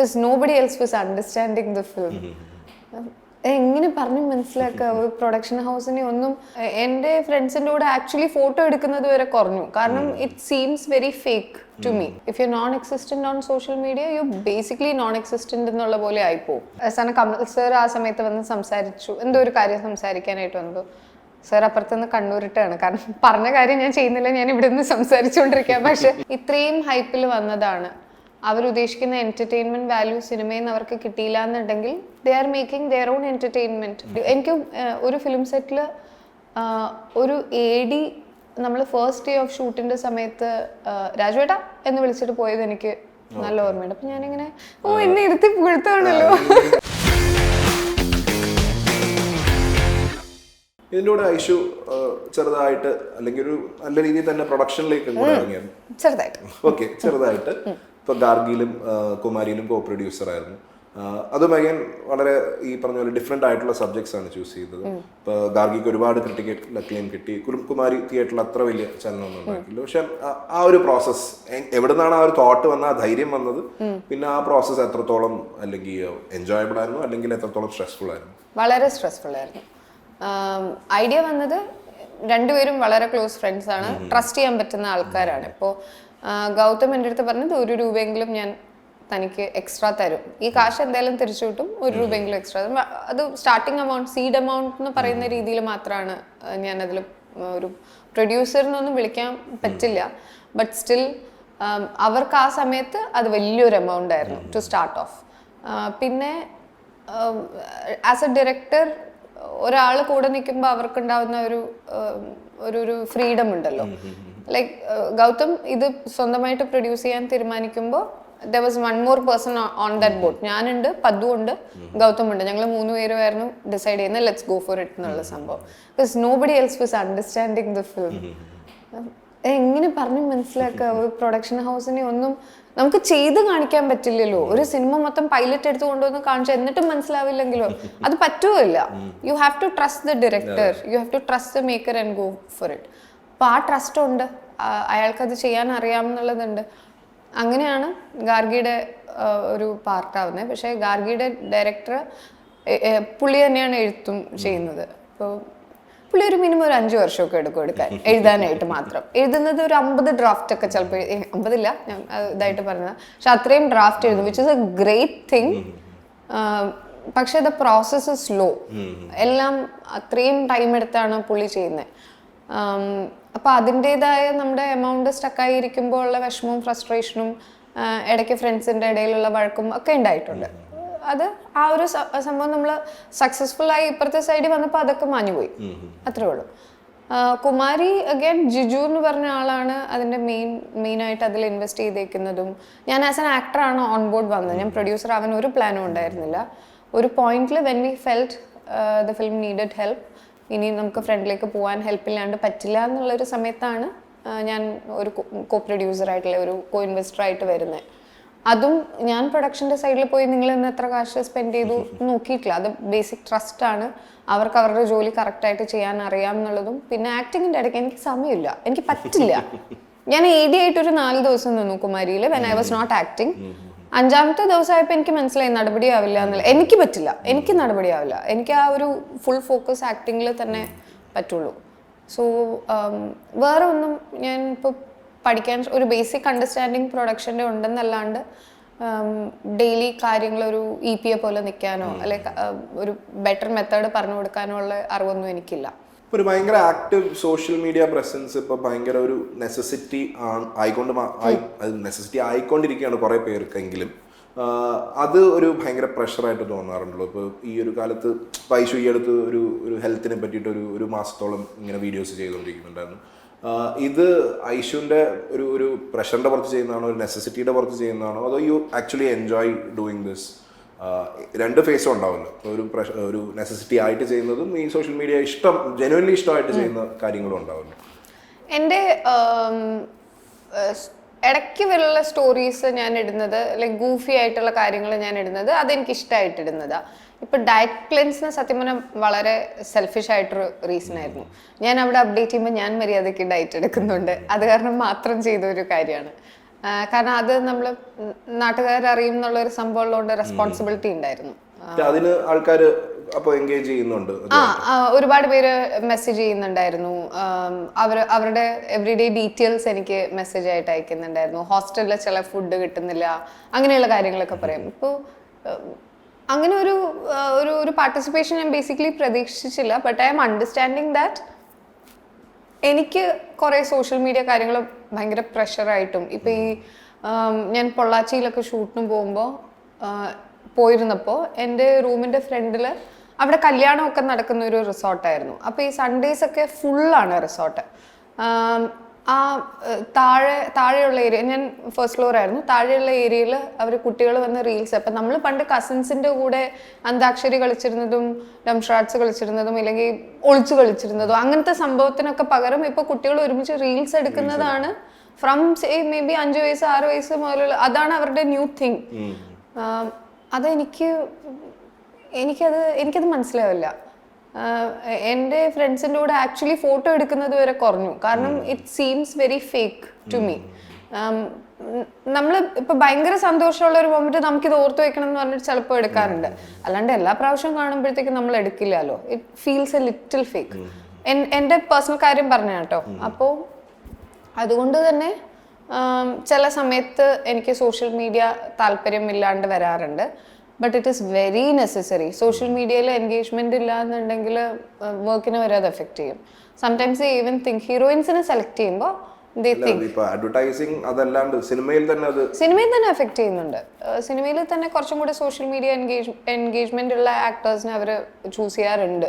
Because nobody else was understanding the film എങ്ങനെ പറഞ്ഞ് മനസ്സിലാക്കുക ഒരു പ്രൊഡക്ഷൻ ഹൗസിനെ ഒന്നും എന്റെ ഫ്രണ്ട്സിന്റെ കൂടെ ആക്ച്വലി ഫോട്ടോ എടുക്കുന്നത് വരെ കുറഞ്ഞു. കാരണം it seems very fake to me if you non existent on social media you basically non existent എന്നുള്ള പോലെ ആയിപ്പോവും. അവസാനം കമൽ സർ ആ സമയത്ത് വന്ന് സംസാരിച്ചു. എന്തോ ഒരു കാര്യം സംസാരിക്കാനായിട്ട് വന്നു. സർ അപ്പുറത്തുനിന്ന് കണ്ണൂരിട്ടാണ്. കാരണം പറഞ്ഞ കാര്യം ഞാൻ ചെയ്യുന്നില്ല. ഞാൻ ഇവിടെ നിന്ന് സംസാരിച്ചുകൊണ്ടിരിക്കുക പക്ഷെ ഇത്രയും ഹൈപ്പിൽ വന്നതാണ്. അവരുദ്ദേശിക്കുന്ന എന്റർടൈൻമെന്റ് വാല്യൂ സിനിമയിൽ നിന്ന് അവർക്ക് കിട്ടിയില്ല എന്നുണ്ടെങ്കിൽ they are making their own entertainment എനിക്ക് ഒരു ഫിലിം സെറ്റിൽ ഒരു എ ഡി നമ്മൾ ഫസ്റ്റ് ഡേ ഓഫ് ഷൂട്ടിന്റെ സമയത്ത് രാജുവേട്ട എന്ന് വിളിച്ചിട്ട് പോയത് എനിക്ക് നല്ല ഓർമ്മയുണ്ട്. അപ്പൊ ഞാനിങ്ങനെ ഓ എന്നെ ഇരുത്തി പുഴുത്താണല്ലോ ഇതിന്റെ ഐഷു ചെറുതായിട്ട് അല്ലെങ്കിൽ ഒരു നല്ല രീതിയിൽ തന്നെ പ്രൊഡക്ഷനിലേക്ക് ചെറുതായിട്ട്. ഓക്കെ ചെറുതായിട്ട്. ഇപ്പൊ ഗാർഗിയിലും കുമാരിയിലും കോ പ്രൊഡ്യൂസർ ആയിരുന്നു. ആ, അതും അഗൈൻ വളരെ ഈ പറഞ്ഞ പോലെ ഡിഫറെന്റ് ആയിട്ടുള്ള സബ്ജക്ട്സ് ആണ് ചൂസ് ചെയ്തത് ഇപ്പോൾ ഗാർഗിക്ക് ഒരുപാട് ക്രിട്ടിക്കൽ അക്ലെയിം കിട്ടി. കുമാരി തിയേറ്ററിൽ അത്ര വലിയ ചലനമൊന്നും ഉണ്ടാക്കില്ല പക്ഷെ ആ- ആ ഒരു പ്രോസസ്സ് എവിടെ നിന്നാണ് ആ ഒരു തോട്ട് വന്ന ആ ധൈര്യം വന്നത്? പിന്നെ ആ പ്രോസസ്സ് എത്രത്തോളം അല്ലെങ്കിൽ എൻജോയബിൾ ആയിരുന്നു? അല്ലെങ്കിൽ എത്രത്തോളം സ്ട്രെസ്ഫുൾ ആയിരുന്നു? വളരെ സ്ട്രെസ്ഫുൾ ആയിരുന്നു. ഐഡിയ വന്നത് രണ്ടുപേരും വളരെ ക്ലോസ് ഫ്രണ്ട്സ് ആണ്. ട്രസ്റ്റ് ചെയ്യാൻ പറ്റുന്ന ആൾക്കാരാണ്. ഇപ്പോൾ ഗൗതം എന്റെ അടുത്ത് പറഞ്ഞത് ഒരു രൂപയെങ്കിലും ഞാൻ തനിക്ക് എക്സ്ട്രാ തരും. ഈ കാശ് എന്തായാലും തിരിച്ചു കിട്ടും. ഒരു രൂപയെങ്കിലും എക്സ്ട്രാ തരും. അത് സ്റ്റാർട്ടിങ് എമൗണ്ട് സീഡ് എമൗണ്ട് എന്ന് പറയുന്ന രീതിയിൽ മാത്രമാണ് ഞാൻ അതിൽ ഒരു പ്രൊഡ്യൂസറിനൊന്നും വിളിക്കാൻ പറ്റില്ല. ബട്ട് സ്റ്റിൽ അവർക്ക് ആ സമയത്ത് അത് വലിയൊരു എമൗണ്ട് ആയിരുന്നു ടു സ്റ്റാർട്ട് ഓഫ് പിന്നെ ആസ് എ ഡയറക്ടർ ഒരാൾ കൂടെ നിൽക്കുമ്പോൾ അവർക്കുണ്ടാവുന്ന ഒരു ഒരു ഫ്രീഡം ഉണ്ടല്ലോ. ലൈക്ക് ഗൗതം ഇത് സ്വന്തമായിട്ട് പ്രൊഡ്യൂസ് ചെയ്യാൻ തീരുമാനിക്കുമ്പോൾ there was one more person on that boat ഞാനുണ്ട് പദ്ദു ഉണ്ട് ഗൗതം ഉണ്ട് ഞങ്ങൾ മൂന്ന് പേരുമായിരുന്നു ഡിസൈഡ് ചെയ്യുന്നത് ലെറ്റ്സ് ഗോ ഫോർ ഇറ്റ് എന്നുള്ള സംഭവം. Because nobody else was understanding the film എങ്ങനെ പറഞ്ഞ് മനസ്സിലാക്കുക ഒരു പ്രൊഡക്ഷൻ ഹൗസിനെ ഒന്നും നമുക്ക് ചെയ്ത് കാണിക്കാൻ പറ്റില്ലല്ലോ. ഒരു സിനിമ മൊത്തം പൈലറ്റ് എടുത്ത് കൊണ്ടുവന്ന് കാണിച്ചു എന്നിട്ടും മനസ്സിലാവില്ലെങ്കിലോ? അത് പറ്റുമല്ല you have to trust the director you have to trust the maker and go for it അപ്പോൾ ആ ട്രസ്റ്റ് ഉണ്ട്. അയാൾക്കത് ചെയ്യാൻ അറിയാമെന്നുള്ളതുണ്ട് അങ്ങനെയാണ് ഗാർഗിയുടെ ഒരു പാർട്ടാവുന്നത് പക്ഷേ ഗാർഗിയുടെ ഡയറക്ടർ പുള്ളി തന്നെയാണ് എഴുത്തും ചെയ്യുന്നത്. അപ്പോൾ പുള്ളി ഒരു മിനിമം ഒരു അഞ്ച് വർഷമൊക്കെ എടുക്കും എടുക്കാൻ എഴുതാനായിട്ട് മാത്രം. എഴുതുന്നത് ഒരു അമ്പത് ഡ്രാഫ്റ്റ് ഒക്കെ ചിലപ്പോൾ അമ്പതില്ല ഞാൻ ഇതായിട്ട് പറഞ്ഞത്. പക്ഷെ അത്രയും ഡ്രാഫ്റ്റ് എഴുതും which is a great thing പക്ഷെ ദ പ്രോസസ് സ്ലോ എല്ലാം അത്രയും ടൈം എടുത്താണ് പുള്ളി ചെയ്യുന്നത് അപ്പോൾ അതിന്റെതായ നമ്മുടെ എമൗണ്ട് സ്റ്റക്കായിരിക്കുമ്പോൾ ഉള്ള വിഷമവും ഫ്രസ്ട്രേഷനും ഇടയ്ക്ക് ഫ്രണ്ട്സിന്റെ ഇടയിലുള്ള വഴക്കും ഒക്കെ ഉണ്ടായിട്ടുണ്ട്. അത് ആ ഒരു സംഭവം നമ്മൾ സക്സസ്ഫുൾ ആയി ഇപ്പുറത്തെ സൈഡിൽ വന്നപ്പോൾ അതൊക്കെ മാഞ്ഞുപോയി. അത്രേ ഉള്ളൂ. കുമാരി അഗൈൻ ജിജു എന്ന് പറഞ്ഞ ആളാണ് അതിന്റെ മെയിൻ മെയിനായിട്ട് അതിൽ ഇൻവെസ്റ്റ് ചെയ്തേക്കുന്നതും. ഞാൻ ആസ് എൻ ആക്ടറാണ് ഓൺ ബോർഡ് വന്നത്. ഞാൻ പ്രൊഡ്യൂസർ ആവാൻ ഒരു പ്ലാനും ഉണ്ടായിരുന്നില്ല. ഒരു പോയിന്റിൽ when we felt the film needed help ഇനി നമുക്ക് ഫ്രണ്ടിലേക്ക് പോകാൻ ഹെൽപ്പ് ഇല്ലാണ്ട് പറ്റില്ല എന്നുള്ളൊരു സമയത്താണ് ഞാൻ ഒരു കോ പ്രൊഡ്യൂസർ ആയിട്ടുള്ള ഒരു കോ ഇൻവെസ്റ്റർ ആയിട്ട് വരുന്നത് അതും ഞാൻ പ്രൊഡക്ഷന്റെ സൈഡിൽ പോയി നിങ്ങൾ ഇന്ന് എത്ര കാശ് സ്പെൻഡ് ചെയ്തു നോക്കിയിട്ടില്ല. അത് ബേസിക് ട്രസ്റ്റ് ആണ്. അവർക്ക് അവരുടെ ജോലി കറക്റ്റായിട്ട് ചെയ്യാൻ അറിയാം എന്നുള്ളതും. പിന്നെ ആക്ടിങ്ങിന്റെ ഇടയ്ക്ക് എനിക്ക് സമയമില്ല. എനിക്ക് പറ്റില്ല. ഞാൻ ഒരു നാല് ദിവസം നിന്നു കുമാരിയിൽ when I was not acting അഞ്ചാമത്തെ ദിവസമായപ്പോൾ എനിക്ക് മനസ്സിലായി നടപടിയാവില്ല എന്നുള്ള എനിക്ക് പറ്റില്ല. എനിക്ക് നടപടിയാവില്ല. എനിക്ക് ആ ഒരു ഫുൾ ഫോക്കസ് ആക്ടിങ്ങിൽ തന്നെ പറ്റുള്ളൂ. സോ വേറെ ഒന്നും ഞാൻ ഇപ്പോൾ പഠിക്കാൻ ഒരു ബേസിക് അണ്ടർസ്റ്റാൻഡിങ് പ്രൊഡക്ഷന്റെ ഉണ്ടെന്നല്ലാണ്ട് ഡെയിലി കാര്യങ്ങൾ ഒരു ഇ പി എ പോലെ നിൽക്കാനോ അല്ലെങ്കിൽ ഒരു ബെറ്റർ മെത്തേഡ് പറഞ്ഞു കൊടുക്കാനോ ഉള്ള അറിവൊന്നും എനിക്കില്ല. ഇപ്പൊ ഒരു ഭയങ്കര ആക്റ്റീവ് സോഷ്യൽ മീഡിയ പ്രസൻസ് ഇപ്പൊ ഭയങ്കര ഒരു നെസസിറ്റി ആയിക്കൊണ്ട് മാ- ആയി- അത് നെസസിറ്റി ആയിക്കൊണ്ടിരിക്കുകയാണ് കുറെ പേർക്കെങ്കിലും. അത് ഒരു ഭയങ്കര പ്രഷറായിട്ട് തോന്നാറുണ്ടല്ലോ. ഇപ്പോൾ ഈ ഒരു കാലത്ത് പൈസ ഈ അടുത്ത് ഒരു ഒരു ഹെൽത്തിനെ പറ്റിയിട്ട് ഒരു ഒരു മാസത്തോളം ഇങ്ങനെ വീഡിയോസ് ചെയ്തുകൊണ്ടിരിക്കുന്നുണ്ടായിരുന്നു ഇത് ഐഷുവിന്റെ ഒരു ഒരു പ്രഷറിന്റെ പുറത്ത് ചെയ്യുന്നതാണോ ഒരു നെസസിറ്റിയുടെ പുറത്ത് ചെയ്യുന്നതാണോ അതോ you actually enjoy doing this രണ്ട് ഫേസും ഉണ്ടാവുമല്ലോ. ഒരു പ്രഷ ഒരു നെസസിറ്റി ആയിട്ട് ചെയ്യുന്നതും ഈ സോഷ്യൽ മീഡിയ ഇഷ്ടം ജനുവൻലി ഇഷ്ടമായിട്ട് ചെയ്യുന്ന കാര്യങ്ങളും ഉണ്ടാവുമല്ലോ. എന്റെ ഇടയ്ക്ക് വരെയുള്ള സ്റ്റോറീസ് ഞാൻ ഇടുന്നത് ലൈക്ക് ഗൂഫി ആയിട്ടുള്ള കാര്യങ്ങൾ ഞാൻ ഇടുന്നത് അതെനിക്ക് ഇഷ്ടമായിട്ട് ഇടുന്നതാണ് ഇപ്പം ഡയറ്റ് ക്ലെൻസിന് സത്യം പറഞ്ഞാൽ വളരെ സെൽഫിഷ് ആയിട്ടൊരു റീസൺ ആയിരുന്നു. ഞാൻ അവിടെ അപ്ഡേറ്റ് ചെയ്യുമ്പോൾ ഞാൻ മര്യാദയ്ക്ക് ഡയറ്റ് എടുക്കുന്നുണ്ട്. അത് കാരണം മാത്രം ചെയ്ത ഒരു കാര്യമാണ്. കാരണം അത് നമ്മൾ നാട്ടുകാരറിയും എന്നുള്ള ഒരു സംഭവം ഉള്ളതുകൊണ്ട് റെസ്പോൺസിബിലിറ്റി ഉണ്ടായിരുന്നു. അതിന് ആൾക്കാർ അപ്പോൾ എൻഗേജ് ചെയ്യുന്നുണ്ട് ആ ഒരുപാട് പേര് മെസ്സേജ് ചെയ്യുന്നുണ്ടായിരുന്നു. അവർ അവരുടെ എവറിഡേ ഡീറ്റെയിൽസ് എനിക്ക് മെസ്സേജ് ആയിട്ട് അയക്കുന്നുണ്ടായിരുന്നു. ഹോസ്റ്റലിൽ ചില ഫുഡ് കിട്ടുന്നില്ല അങ്ങനെയുള്ള കാര്യങ്ങളൊക്കെ പറയും. ഇപ്പോൾ അങ്ങനെ ഒരു ഒരു ഒരു പാർട്ടിസിപ്പേഷൻ ഞാൻ ബേസിക്കലി പ്രതീക്ഷിച്ചില്ല but I'm understanding that എനിക്ക് കുറേ സോഷ്യൽ മീഡിയ കാര്യങ്ങൾ ഭയങ്കര പ്രഷറായിട്ടും ഇപ്പം ഈ ഞാൻ പൊള്ളാച്ചിയിലൊക്കെ ഷൂട്ടിന് പോകുമ്പോൾ പോയിരുന്നപ്പോൾ എന്റെ റൂമിന്റെ ഫ്രണ്ടിൽ അവിടെ കല്യാണമൊക്കെ നടക്കുന്ന ഒരു റിസോർട്ടായിരുന്നു അപ്പോൾ ഈ സൺഡേസ് ഒക്കെ ഫുള്ളാണ് റിസോർട്ട് ആ താഴെ താഴെയുള്ള ഏരിയ ഞാൻ ഫസ്റ്റ് ഫ്ലോർ ആയിരുന്നു. താഴെയുള്ള ഏരിയയിൽ അവർ കുട്ടികൾ വന്ന് റീൽസ് അപ്പം നമ്മൾ പണ്ട് കസിൻസിന്റെ കൂടെ അന്താക്ഷരി കളിച്ചിരുന്നതും ഡംഷാർട്സ് കളിച്ചിരുന്നതും ഇല്ലെങ്കിൽ ഒളിച്ചു കളിച്ചിരുന്നതും അങ്ങനത്തെ സംഭവത്തിനൊക്കെ പകരം ഇപ്പോൾ കുട്ടികൾ ഒരുമിച്ച് റീൽസ് എടുക്കുന്നതാണ് ഫ്രം മേ ബി അഞ്ച് വയസ്സ് ആറ് വയസ്സ് മുതലുള്ള അതാണ് അവരുടെ ന്യൂ തിങ് അതെനിക്ക് എനിക്കത് എനിക്കത് മനസ്സിലാവില്ല. എന്റെ ഫ്രണ്ട്സിന്റെ കൂടെ ആക്ച്വലി ഫോട്ടോ എടുക്കുന്നത് വരെ കുറഞ്ഞു. കാരണം it seems very fake to me നമ്മൾ ഇപ്പൊ ഭയങ്കര സന്തോഷമുള്ള ഒരു മൊമെന്റ് നമുക്കിത് ഓർത്ത് വെക്കണം എന്ന് പറഞ്ഞിട്ട് ചിലപ്പോൾ എടുക്കാറുണ്ട്. അല്ലാണ്ട് എല്ലാ പ്രാവശ്യവും കാണുമ്പോഴത്തേക്കും നമ്മൾ എടുക്കില്ലല്ലോ. It feels a little fake എന്റെ പേഴ്സണൽ കാര്യം പറഞ്ഞ കേട്ടോ. അപ്പോൾ അതുകൊണ്ട് തന്നെ ചില സമയത്ത് എനിക്ക് സോഷ്യൽ മീഡിയ താല്പര്യമില്ലാണ്ട് വരാറുണ്ട്. But it is very necessary social മീഡിയയിൽ എൻഗേജ്മെന്റ് ഇല്ല എന്നുണ്ടെങ്കിൽ വർക്കിനെ വരെ അത് എഫക്റ്റ് ചെയ്യും. സംടൈംസ് ഈവൻ തിങ്ക് ഹീറോയിൻസിനെ സെലക്ട് ചെയ്യുമ്പോൾ അഡ്വർടൈസിങ് അതല്ലാണ്ട് സിനിമയിൽ തന്നെ അത് സിനിമയിൽ തന്നെ എഫക്ട് ചെയ്യുന്നുണ്ട്. സിനിമയിൽ തന്നെ കുറച്ചും കൂടെ സോഷ്യൽ മീഡിയ എൻഗേജ്മെന്റ് ഉള്ള ആക്ടേഴ്സിനെ അവർ ചൂസ് ചെയ്യാറുണ്ട്.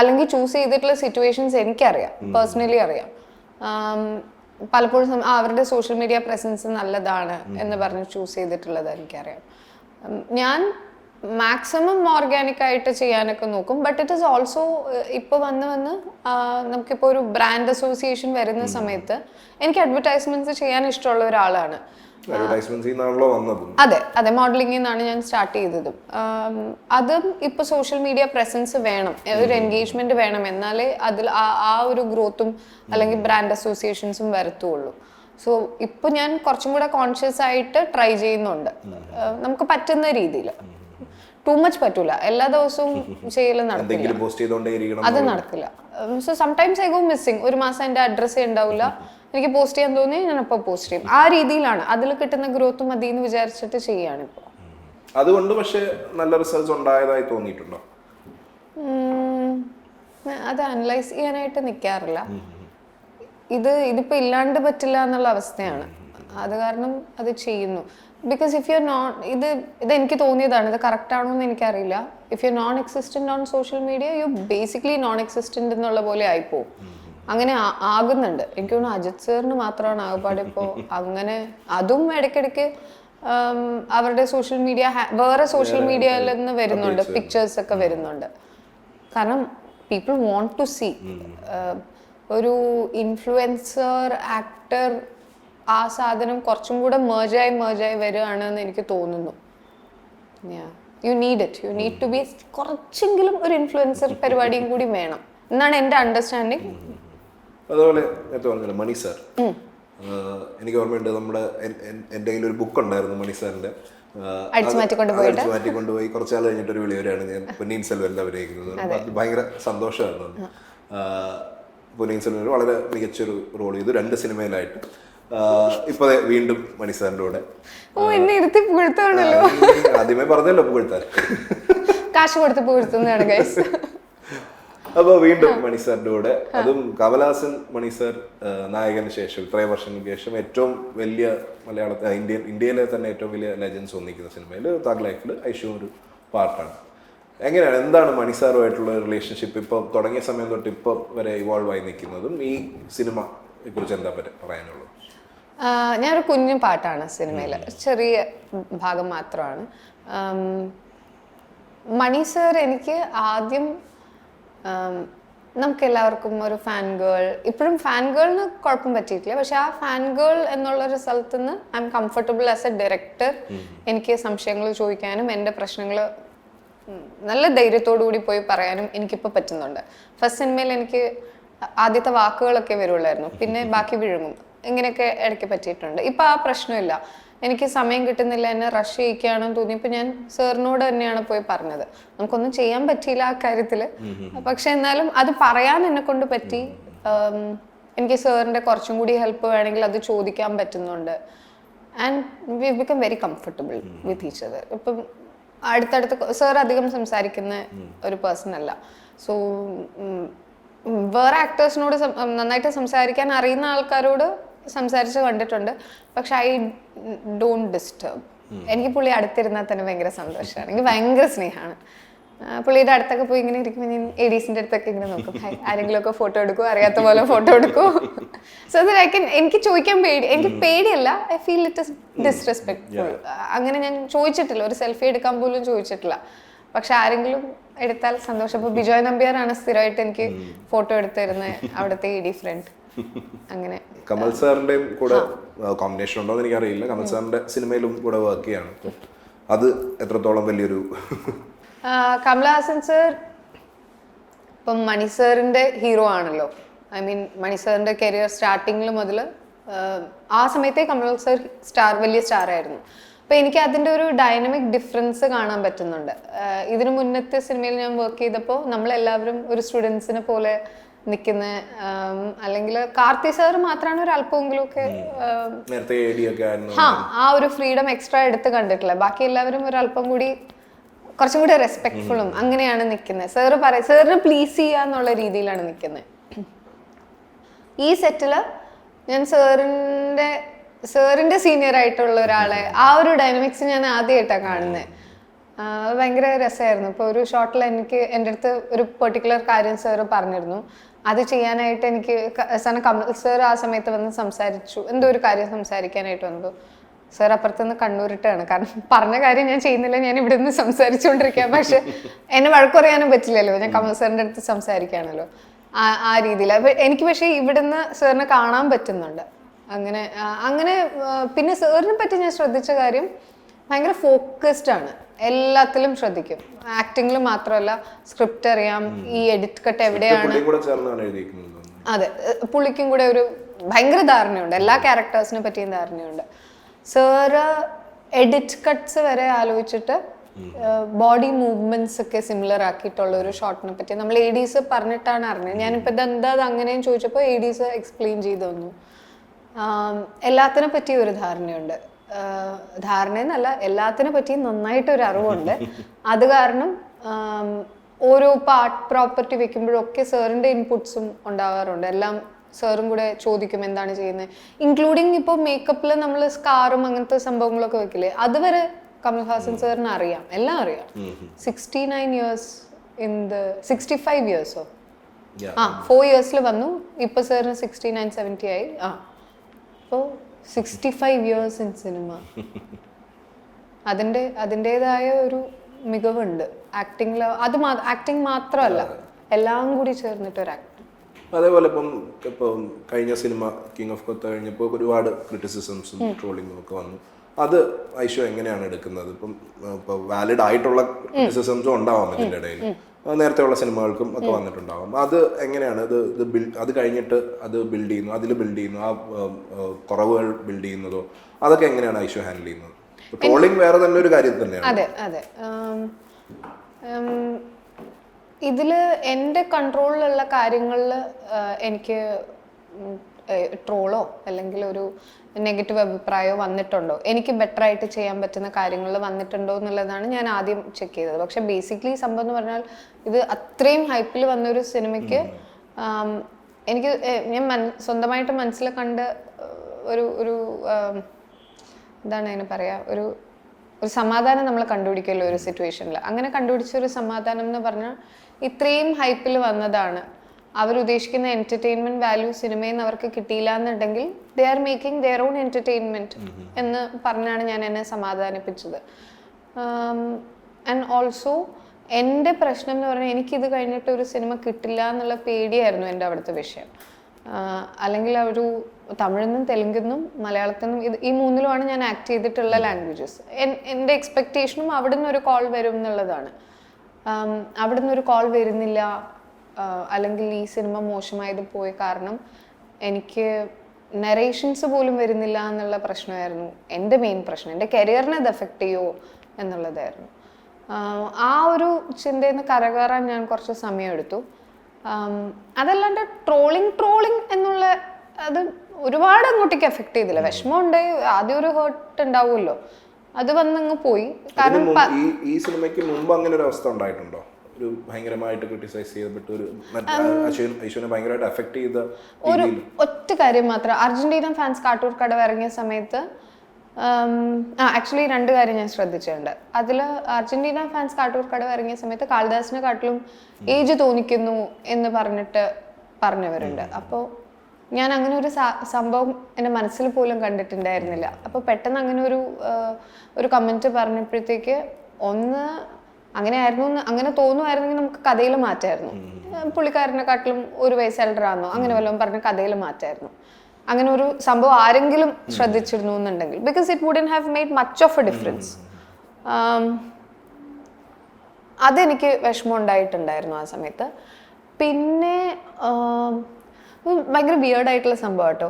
അല്ലെങ്കിൽ ചൂസ് ചെയ്തിട്ടുള്ള സിറ്റുവേഷൻസ് എനിക്കറിയാം. പേഴ്സണലി അറിയാം. പലപ്പോഴും അവരുടെ സോഷ്യൽ മീഡിയ പ്രസൻസ് നല്ലതാണ് എന്ന് പറഞ്ഞ് ചൂസ് ചെയ്തിട്ടുള്ളത് എനിക്കറിയാം. ഞാൻ മാക്സിമം ഓർഗാനിക് ആയിട്ട് ചെയ്യാനൊക്കെ നോക്കും. ബട്ട് ഇറ്റ് ഈസ് ഓൾസോ ഇപ്പോൾ വന്ന് വന്ന് നമുക്കിപ്പോ നമുക്കിപ്പോൾ ഒരു ബ്രാൻഡ് അസോസിയേഷൻ വരുന്ന സമയത്ത് എനിക്ക് അഡ്വർടൈസ്മെന്റ്സ് ചെയ്യാൻ ഇഷ്ടമുള്ള ഒരാളാണ്. അതെ അതെ മോഡലിംഗിൽ നിന്നാണ് ഞാൻ സ്റ്റാർട്ട് ചെയ്തതും. അതും ഇപ്പോൾ സോഷ്യൽ മീഡിയ പ്രസൻസ് വേണം. ഒരു എൻഗേജ്മെന്റ് വേണം. എന്നാലേ അതിൽ ആ ആ ഒരു ഗ്രോത്തും അല്ലെങ്കിൽ ബ്രാൻഡ് അസോസിയേഷൻസും വരത്തുള്ളൂ. സോ ഇപ്പൊ ഞാൻ കുറച്ചും കൂടെ കോൺഷ്യസ് ആയിട്ട് ട്രൈ ചെയ്യുന്നുണ്ട്. നമുക്ക് പറ്റുന്ന രീതിയിൽ. ടു മച്ച് പറ്റൂല. എല്ലാ ദിവസവും ചെയ്യൽ നടക്കില്ല. അത് നടക്കില്ല. So sometimes I go missing ഒരു മാസം എന്റെ അഡ്രസ്സ് ഉണ്ടാവില്ല. എനിക്ക് പോസ്റ്റ് ചെയ്യാൻ തോന്നി ഞാൻ അപ്പോൾ പോസ്റ്റ് ചെയ്യും. ആ രീതിയിലാണ്. അതിൽ കിട്ടുന്ന ഗ്രോത്ത് മതി എന്ന് വിചാരിച്ചിട്ട് ചെയ്യാണ് ഇപ്പോൾ അതുകൊണ്ട് പക്ഷേ നല്ല റിസൾട്ട്സ് ഉണ്ടായതായി തോന്നിയിട്ടുണ്ടോ? അത് അനലൈസ് ചെയ്യാനായിട്ട് നിൽക്കാറില്ല ഇത് ഇതിപ്പോൾ ഇല്ലാണ്ട് പറ്റില്ല എന്നുള്ള അവസ്ഥയാണ്. അത് കാരണം അത് ചെയ്യുന്നു. ബിക്കോസ് ഇഫ് യു നോൺ ഇത് ഇത് എനിക്ക് തോന്നിയതാണ്. ഇത് കറക്റ്റ് ആണോ എന്ന് എനിക്കറിയില്ല. If you non existent on social media you basically non existent എന്നുള്ള പോലെ ആയിപ്പോവും. അങ്ങനെ ആകുന്നുണ്ട്. എനിക്ക് തോന്നുന്നു അജിത് സാറിന് മാത്രമാണ് ആകപ്പാട് ഇപ്പോൾ അങ്ങനെ അതും ഇടയ്ക്കിടയ്ക്ക് അവരുടെ സോഷ്യൽ മീഡിയ വേറെ സോഷ്യൽ മീഡിയയിൽ നിന്ന് വരുന്നുണ്ട് പിക്ചേഴ്സ് ഒക്കെ വരുന്നുണ്ട്. കാരണം പീപ്പിൾ വോണ്ട് ടു സീ ഒരു ഇൻഫ്ലുവൻസർ ആക്ടർ ആ സാധനം കുറച്ചും കൂടെ മേജായി മേജായി വരികയാണെന്ന് എനിക്ക് തോന്നുന്നു. You need it you need to be കുറച്ചെങ്കിലും ഒരു ഇൻഫ്ലുവൻസർ പരിപാടിയും കൂടി വേണം. എന്നാണ് എന്റെ അണ്ടർസ്റ്റാൻഡിങ് അതുപോലെ നേരത്തെ പറഞ്ഞില്ല മണി സാർ. എനിക്ക് ഓർമ്മയുണ്ട് നമ്മുടെ എൻ- എൻ- എന്റെ കയ്യിൽ ഒരു ബുക്ക് ഉണ്ടായിരുന്നു മണി സാറിന്റെ. അടിച്ചു മാറ്റി കൊണ്ടുപോയി കുറച്ചാൾ കഴിഞ്ഞിട്ട് ഒരു വിളി വരെയാണ് ഞാൻ പൊന്നീൻ സെൽവെല്ലാം അഭിനയിക്കുന്നത്. ഭയങ്കര സന്തോഷമായിരുന്നു. ആഹ് പൊന്നീൻ സെൽവൻ വളരെ മികച്ചൊരു റോൾ ചെയ്തു. രണ്ട് സിനിമയിലായിട്ട്. ഇപ്പൊ വീണ്ടും മണി സാറിന്റെ കൂടെ. ആദ്യമേ പറഞ്ഞല്ലോ പുകഴ്ത്താൻ. കാശ് കൊടുത്ത് പുകഴ്ത്തുന്നതാണ് ഗൈസ് അപ്പോൾ വീണ്ടും മണി സാറിന്റെ കൂടെ. അതും കമലഹാസൻ മണി സാർ നായകന് ശേഷം ഇത്രയും വർഷങ്ങൾക്ക് ശേഷം ഏറ്റവും വലിയ മലയാളത്തെ ഇന്ത്യൻ ഇന്ത്യയിലെ തന്നെ ഏറ്റവും വലിയ ലെജൻസ് ഒന്നിക്കുന്ന സിനിമയിൽ താഗ് ലൈഫിൽ ഐഷു ഒരു പാർട്ടാണ് എങ്ങനെയാണ്? എന്താണ് മണി സാറുമായിട്ടുള്ള റിലേഷൻഷിപ്പ് ഇപ്പൊ തുടങ്ങിയ സമയം തൊട്ട് ഇപ്പൊ വരെ ഇവോൾവ് ആയി നിൽക്കുന്നതും ഈ സിനിമ കുറിച്ച് എന്താ പറയാനുള്ളത്? ഞാനൊരു കുഞ്ഞു പാട്ടാണ് സിനിമയിൽ ചെറിയ ഭാഗം മാത്രമാണ്. മണി സർ എനിക്ക് ആദ്യം നമുക്ക് എല്ലാവർക്കും ഒരു ഫാൻ ഗേൾ ഇപ്പോഴും ഫാൻ ഗേളിന് കുഴപ്പം പറ്റിയിട്ടില്ല. പക്ഷെ ആ ഫാൻ ഗേൾ എന്നുള്ള ഒരു സ്ഥലത്ത് നിന്ന് I'm comfortable as a director എനിക്ക് സംശയങ്ങൾ ചോദിക്കാനും എന്റെ പ്രശ്നങ്ങൾ നല്ല ധൈര്യത്തോടു കൂടി പോയി പറയാനും എനിക്കിപ്പോൾ പറ്റുന്നുണ്ട്. ഫസ്റ്റ് സിനിമയിൽ എനിക്ക് ആദ്യത്തെ വാക്കുകളൊക്കെ വരുള്ളായിരുന്നു. പിന്നെ ബാക്കി വിഴുങ്ങും. ഇങ്ങനെയൊക്കെ ഇടയ്ക്ക് പറ്റിയിട്ടുണ്ട്. ഇപ്പം ആ പ്രശ്നമില്ല. എനിക്ക് സമയം കിട്ടുന്നില്ല. എന്നെ റഷ് ചെയ്യിക്കുകയാണെന്ന് തോന്നിയപ്പോൾ ഞാൻ സാറിനോട് തന്നെയാണ് പോയി പറഞ്ഞത്. നമുക്കൊന്നും ചെയ്യാൻ പറ്റിയില്ല ആ കാര്യത്തിൽ പക്ഷെ എന്നാലും അത് പറയാൻ എന്നെ കൊണ്ട് പറ്റി. എനിക്ക് സാറിന്റെ കുറച്ചും കൂടി ഹെൽപ്പ് വേണമെങ്കിൽ അത് ചോദിക്കാൻ പറ്റുന്നുണ്ട്. And we become very comfortable with each other ഇപ്പം അടുത്തടുത്ത് സാർ അധികം സംസാരിക്കുന്ന ഒരു പേഴ്സൺ അല്ല. സോ വേറെ ആക്ടേഴ്സിനോട് നന്നായിട്ട് സംസാരിക്കാൻ അറിയുന്ന ആൾക്കാരോട് സംസാരിച്ച് കണ്ടിട്ടുണ്ട്. പക്ഷെ ഐ ഡോണ്ട് ഡിസ്റ്റർബ് എനിക്ക് പുള്ളി അടുത്തിരുന്നാൽ തന്നെ ഭയങ്കര സന്തോഷമാണ്. എനിക്ക് ഭയങ്കര സ്നേഹമാണ്. പുള്ളിയുടെ അടുത്തൊക്കെ പോയി ഇങ്ങനെ ഇരിക്കുമ്പോൾ ഞാൻ എഡീസിന്റെ അടുത്തൊക്കെ ഇങ്ങനെ നോക്കും. ആരെങ്കിലും ഒക്കെ ഫോട്ടോ എടുക്കും? അറിയാത്ത പോലെ ഫോട്ടോ എടുക്കും? സോ ഐ കൻ എനിക്ക് ചോദിക്കാൻ പേടി എനിക്ക് പേടിയല്ല. I feel it is disrespectful അങ്ങനെ ഞാൻ ചോദിച്ചിട്ടില്ല. ഒരു സെൽഫി എടുക്കാൻ പോലും ചോദിച്ചിട്ടില്ല. പക്ഷെ ആരെങ്കിലും എടുത്താൽ സന്തോഷം. ഇപ്പൊ ബിജോയ് നമ്പ്യാറാണ് സ്ഥിരമായിട്ട് എനിക്ക് ഫോട്ടോ എടുത്തിരുന്നത് അവിടുത്തെ ഇ ഡി ഫ്രണ്ട് അങ്ങനെ കമൽ സാറിന്റെയും കൂടെ കോമ്പിനേഷൻ ഉണ്ടോ എന്ന് എനിക്കറിയില്ല. കമൽ സാറിന്റെ സിനിമയിലും കൂടെ വർക്ക് ചെയ്യാണ്. അത് എത്രത്തോളം വലിയൊരു കമലഹാസൻ സർ ഇപ്പം മണി സാറിന്റെ ഹീറോ ആണല്ലോ. ഐ മീൻ മണി സാറിന്റെ കരിയർ സ്റ്റാർട്ടിങ്ങിൽ മുതൽ ആ സമയത്തെ കമൽ സർ സ്റ്റാർ വലിയ സ്റ്റാർ ആയിരുന്നു. അപ്പോൾ എനിക്ക് അതിന്റെ ഒരു ഡൈനമിക് ഡിഫറൻസ് കാണാൻ പറ്റുന്നുണ്ട്. ഇതിനു മുന്നത്തെ സിനിമയിൽ ഞാൻ വർക്ക് ചെയ്തപ്പോൾ നമ്മളെല്ലാവരും ഒരു സ്റ്റുഡൻസിനെ പോലെ നിൽക്കുന്ന അല്ലെങ്കിൽ കാർത്തി സാർ മാത്രമാണ് ഒരു അല്പമെങ്കിലും ഒക്കെ ആ ഒരു ഫ്രീഡം എക്സ്ട്രാ എടുത്ത് കണ്ടിട്ടില്ല. ബാക്കി എല്ലാവരും ഒരു അല്പം കൂടി കുറച്ചും കൂടി റെസ്പെക്ട്ഫുള്ളും അങ്ങനെയാണ് നിൽക്കുന്നത്. സാറ് പറയും സാറിന് പ്ലീസ് ചെയ്യുക എന്നുള്ള രീതിയിലാണ് നിൽക്കുന്നത്. ഈ സെറ്റിൽ ഞാൻ സാറിന്റെ സാറിന്റെ സീനിയർ ആയിട്ടുള്ള ഒരാളെ ആ ഒരു ഡൈനമിക്സ് ഞാൻ ആദ്യമായിട്ടാണ് കാണുന്നത് ഭയങ്കര രസമായിരുന്നു. ഇപ്പോൾ ഒരു ഷോട്ടിൽ എനിക്ക് എന്റെ അടുത്ത് ഒരു പെർട്ടിക്കുലർ കാര്യം സാറ് പറഞ്ഞിരുന്നു. അത് ചെയ്യാനായിട്ട് എനിക്ക് സാറിന് കമൽ സാർ ആ സമയത്ത് വന്ന് സംസാരിച്ചു. എന്തോ ഒരു കാര്യം സംസാരിക്കാനായിട്ട് വന്നപ്പോൾ സാർ അപ്പുറത്തുനിന്ന് കണ്ണൂരിട്ടാണ്. കാരണം പറഞ്ഞ കാര്യം ഞാൻ ചെയ്യുന്നില്ല ഞാൻ ഇവിടെ നിന്ന് സംസാരിച്ചുകൊണ്ടിരിക്കുക പക്ഷെ എന്നെ വഴക്ക് പറയാനും പറ്റില്ലല്ലോ. ഞാൻ കമൽ സാറിന്റെ അടുത്ത് സംസാരിക്കുകയാണല്ലോ. ആ ആ രീതിയിൽ. അപ്പം എനിക്ക് പക്ഷേ ഇവിടുന്ന് സാറിനെ കാണാൻ പറ്റുന്നുണ്ട്. അങ്ങനെ അങ്ങനെ പിന്നെ സാറിനെ പറ്റി ഞാൻ ശ്രദ്ധിച്ച കാര്യം ഭയങ്കര ഫോക്കസ്ഡ് ആണ്. എല്ലാത്തിലും ശ്രദ്ധിക്കും. ആക്ടിങ്ങിൽ മാത്രമല്ല സ്ക്രിപ്റ്റ് അറിയാം ഈ എഡിറ്റ് കട്ട് എവിടെയാണ് അതെ പുള്ളിക്കും കൂടെ ഒരു ഭയങ്കര ധാരണയുണ്ട്. എല്ലാ ക്യാരക്ടേഴ്സിനെ പറ്റിയും ധാരണയുണ്ട്. സാറ് എഡിറ്റ് കട്ട്സ് വരെ ആലോചിച്ചിട്ട് ബോഡി മൂവ്മെന്റ്സ് ഒക്കെ സിമിലർ ആക്കിയിട്ടുള്ള ഒരു ഷോട്ടിനെ പറ്റി. നമ്മൾ എ ഡീസ് പറഞ്ഞിട്ടാണ് അറിഞ്ഞത്. ഞാനിപ്പോൾ ഇതെന്താ അത് അങ്ങനെയും ചോദിച്ചപ്പോൾ എ ഡീസ് എക്സ്പ്ലെയിൻ ചെയ്തു തന്നു. എല്ലാത്തിനെ പറ്റി ഒരു ധാരണയുണ്ട്. ധാരണയെന്നല്ല എല്ലാത്തിനെ പറ്റി നന്നായിട്ട് ഒരു അറിവുണ്ട്. അത് കാരണം ഓരോ പാർട്ട് പ്രോപ്പർട്ടി വെക്കുമ്പോഴൊക്കെ സാറിന്റെ ഇൻപുട്സും ഉണ്ടാവാറുണ്ട്. എല്ലാം സാറും കൂടെ ചോദിക്കും എന്താണ് ചെയ്യുന്നത്. ഇൻക്ലൂഡിങ് ഇപ്പോൾ മേക്കപ്പിൽ നമ്മൾ സ്കാറും അങ്ങനത്തെ സംഭവങ്ങളൊക്കെ വെക്കില്ലേ? അതുവരെ കമൽഹാസൻ സാറിന് അറിയാം. എല്ലാം അറിയാം. Sixty nine years in the sixty five ഇയേഴ്സോ. ആ ഫോർ ഇയേഴ്സിൽ വന്നു. ഇപ്പൊ സാറിന് സിക്സ്റ്റി നയൻ സെവന്റി ആയി ആ. അപ്പോൾ sixty five years in cinema അതിന്റെ അതിന്റെതായ ഒരു മികവുണ്ട്. ആക്ടിങ്ങിൽ അത് ആക്ടിങ് മാത്രമല്ല. എല്ലാം കൂടി ചേർന്നിട്ട് ഒരു ആക്ടിങ് അതേപോലെ ഇപ്പം ഇപ്പം കഴിഞ്ഞ സിനിമ കിങ് ഓഫ് കൊത്ത കഴിഞ്ഞപ്പോൾ ഒരുപാട് ക്രിറ്റിസിസംസും ട്രോളിങ്ങും ഒക്കെ വന്നു. അത് ഐശോ എങ്ങനെയാണ് എടുക്കുന്നത്? ഇപ്പം ഇപ്പോൾ വാലിഡ് ആയിട്ടുള്ള ക്രിറ്റിസിസംസും ഉണ്ടാവാം ഇതിന്റെ ഇടയിൽ. നേരത്തെ ഉള്ള സിനിമകൾക്കും ഒക്കെ വന്നിട്ടുണ്ടാവും. അത് എങ്ങനെയാണ്? അത് ഇത് ബിൽഡ് അത് കഴിഞ്ഞിട്ട് അത് ബിൽഡ് ചെയ്യുന്നു അതിൽ ബിൽഡ് ചെയ്യുന്നു ആ കുറവുകൾ ബിൽഡ് ചെയ്യുന്നതോ അതൊക്കെ എങ്ങനെയാണ് ഐശോ ഹാൻഡിൽ ചെയ്യുന്നത്? ട്രോളിങ് വേറെ തന്നെ ഒരു കാര്യം തന്നെയാണ്. അതെ അതെ. ഇതിൽ എന്റെ കൺട്രോളിലുള്ള കാര്യങ്ങളിൽ എനിക്ക് ട്രോളോ അല്ലെങ്കിൽ ഒരു നെഗറ്റീവ് അഭിപ്രായമോ വന്നിട്ടുണ്ടോ? എനിക്ക് ബെറ്റർ ആയിട്ട് ചെയ്യാൻ പറ്റുന്ന കാര്യങ്ങൾ വന്നിട്ടുണ്ടോ എന്നുള്ളതാണ് ഞാൻ ആദ്യം ചെക്ക് ചെയ്തത്. പക്ഷെ ബേസിക്കലി സംഭവം എന്ന് പറഞ്ഞാൽ ഇത് അത്രയും ഹൈപ്പിൽ വന്ന ഒരു സിനിമയ്ക്ക് എനിക്ക് ഞാൻ മൻ സ്വന്തമായിട്ട് മനസ്സിൽ കണ്ട് ഒരു ഒരു എന്താണ് അതിന് പറയാ ഒരു ഒരു സമാധാനം നമ്മൾ കണ്ടുപിടിക്കുമല്ലോ ഒരു സിറ്റുവേഷനിൽ അങ്ങനെ കണ്ടുപിടിച്ച ഒരു സമാധാനം എന്ന് പറഞ്ഞാൽ ഇത്രയും ഹൈപ്പിൽ വന്നതാണ്. അവരുദ്ദേശിക്കുന്ന എന്റർടൈൻമെന്റ് വാല്യൂ സിനിമയിൽ നിന്ന് അവർക്ക് കിട്ടിയില്ല എന്നുണ്ടെങ്കിൽ they are making their own entertainment എന്ന് പറഞ്ഞാണ് ഞാൻ എന്നെ സമാധാനിപ്പിച്ചത്. ആൻഡ് ഓൾസോ എന്റെ പ്രശ്നം എന്ന് പറഞ്ഞാൽ എനിക്കിത് കഴിഞ്ഞിട്ട് ഒരു സിനിമ കിട്ടില്ല എന്നുള്ള പേടിയായിരുന്നു എന്റെ അവിടുത്തെ വിഷയം. അല്ലെങ്കിൽ ഒരു തമിഴിൽ നിന്നും തെലുങ്കിൽ നിന്നും മലയാളത്തിൽ നിന്നും ഇത് ഈ മൂന്നിലുമാണ് ഞാൻ ആക്ട് ചെയ്തിട്ടുള്ള ലാംഗ്വേജസ് എന്റെ എക്സ്പെക്റ്റേഷനും അവിടെ നിന്ന് ഒരു കോൾ വരും എന്നുള്ളതാണ്. അവിടെ നിന്ന് ഒരു കോൾ വരുന്നില്ല. അല്ലെങ്കിൽ ഈ സിനിമ മോശമായത് പോയ കാരണം എനിക്ക് നെറേഷൻസ് പോലും വരുന്നില്ല എന്നുള്ള പ്രശ്നമായിരുന്നു. എന്റെ മെയിൻ പ്രശ്നം. എന്റെ കരിയറിനെ അത് എഫക്റ്റ് ചെയ്യുമോ എന്നുള്ളതായിരുന്നു. ആ ഒരു ചിന്തയിൽ നിന്ന് കരകയറാൻ ഞാൻ കുറച്ച് സമയമെടുത്തു. എടുത്തു അതല്ലാണ്ട് ട്രോളിങ് ട്രോളിങ് എന്നുള്ള അത് ഒരുപാട് അങ്ങോട്ടേക്ക് എഫക്റ്റ് ചെയ്തില്ല. വിഷമം ഉണ്ട് ആദ്യം ഒരു ഹേർട്ട് ഉണ്ടാവുമല്ലോ. അത് വന്നങ്ങ് പോയി. കാരണം ഈ സിനിമയ്ക്ക് മുമ്പ് അങ്ങനെ ഒരു അവസ്ഥ ഉണ്ടായിട്ടുണ്ടോ? ഒരു ഭയങ്കരമായിട്ട് ക്രിട്ടിസൈസ് ചെയ്തിട്ട് ഒരു ഐശ്വര്യനെ ഭയങ്കരമായിട്ട് അഫക്ട് ചെയ്ത ഒരു ഒറ്റ കാര്യം മാത്രം. അർജന്റീന ഫാൻസ് കാട്ടൂർ കടവ് ഇറങ്ങിയ സമയത്ത് ആ ആക്ച്വലി രണ്ട് കാര്യം ഞാൻ ശ്രദ്ധിച്ചിട്ടുണ്ട്. അതിൽ അർജന്റീന ഫാൻസ് കാട്ടൂർ കടവ് ഇറങ്ങിയ സമയത്ത് കാളിദാസിനെ കാട്ടിലും ഏജ് തോന്നിക്കുന്നു എന്ന് പറഞ്ഞിട്ട് പറഞ്ഞവരുണ്ട്. അപ്പോൾ ഞാൻ അങ്ങനെ ഒരു സംഭവം എന്റെ മനസ്സിൽ പോലും കണ്ടിട്ടുണ്ടായിരുന്നില്ല. അപ്പോൾ പെട്ടെന്ന് അങ്ങനെ ഒരു ഒരു കമന്റ് പറഞ്ഞപ്പോഴത്തേക്ക് ഒന്ന് അങ്ങനെ ആയിരുന്നു അങ്ങനെ തോന്നുമായിരുന്നെങ്കിൽ നമുക്ക് കഥയിൽ മാറ്റായിരുന്നു. പുള്ളിക്കാരനെക്കാട്ടിലും ഒരു വയസ്സ് എൽഡറാണോ അങ്ങനെ വല്ലതും പറഞ്ഞ് കഥയിൽ മാറ്റായിരുന്നു. അങ്ങനെ ഒരു സംഭവം ആരെങ്കിലും ശ്രദ്ധിച്ചിരുന്നു എന്നുണ്ടെങ്കിൽ because it wouldn't have made much of a difference അതെനിക്ക് വിഷമം ഉണ്ടായിട്ടുണ്ടായിരുന്നു ആ സമയത്ത്. പിന്നെ ഭയങ്കര വിയേർഡ് ആയിട്ടുള്ള സംഭവം കേട്ടോ